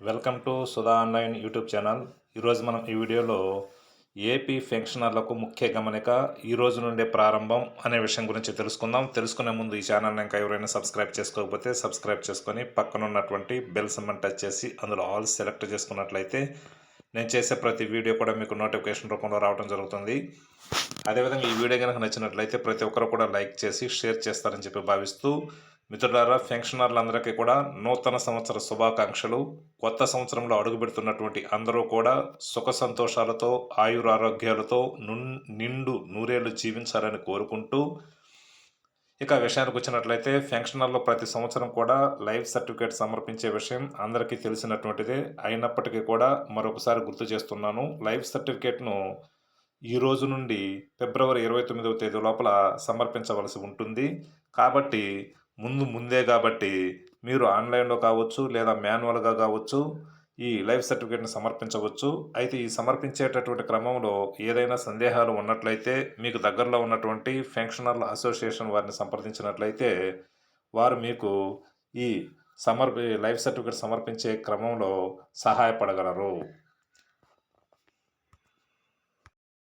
Welcome to Sudha online YouTube channel. ఈరోజు మనం ఈ వీడియోలో ఏపీ పెన్షనర్లకు ముఖ్య గమనిక ఈ రోజు నుండే ప్రారంభం అనే విషయం గురించి తెలుసుకుందాం. తెలుసుకునే ముందు ఈ ఛానల్ని ఇంకా ఎవరైనా సబ్స్క్రైబ్ చేసుకోకపోతే సబ్స్క్రైబ్ చేసుకొని పక్కన ఉన్నటువంటి బెల్ సమ్మన్ టచ్ చేసి అందులో ఆల్ సెలెక్ట్ చేసుకున్నట్లయితే నేను చేసే ప్రతి వీడియో కూడా మీకు నోటిఫికేషన్ రూపంలో రావడం జరుగుతుంది. అదేవిధంగా ఈ వీడియో కనుక నచ్చినట్లయితే ప్రతి ఒక్కరు కూడా లైక్ చేసి షేర్ చేస్తారని చెప్పి భావిస్తూ మిత్రులారా పెన్షనర్లందరికీ కూడా నూతన సంవత్సర శుభాకాంక్షలు. కొత్త సంవత్సరంలో అడుగుపెడుతున్నటువంటి అందరూ కూడా సుఖ సంతోషాలతో ఆయురారోగ్యాలతో నిండు నూరేళ్ళు జీవించాలని కోరుకుంటూ ఇక విషయానికి వచ్చినట్లయితే ఫెన్షనర్లో ప్రతి సంవత్సరం కూడా లైఫ్ సర్టిఫికేట్ సమర్పించే విషయం అందరికీ తెలిసినటువంటిదే. అయినప్పటికీ కూడా మరొకసారి గుర్తు చేస్తున్నాను. లైఫ్ సర్టిఫికేట్ను ఈ రోజు నుండి ఫిబ్రవరి ఇరవై తొమ్మిదవ తేదీ లోపల సమర్పించవలసి ఉంటుంది. కాబట్టి ముందు ముందే కాబట్టి మీరు ఆన్లైన్లో కావచ్చు లేదా మాన్యువల్గా కావచ్చు ఈ లైఫ్ సర్టిఫికేట్ని సమర్పించవచ్చు. అయితే ఈ సమర్పించేటటువంటి క్రమంలో ఏదైనా సందేహాలు ఉన్నట్లయితే మీకు దగ్గరలో ఉన్నటువంటి ఫెన్షనర్ల అసోసియేషన్ వారిని సంప్రదించినట్లయితే వారు మీకు ఈ సమర్పి లైఫ్ సర్టిఫికేట్ సమర్పించే క్రమంలో సహాయపడగలరు.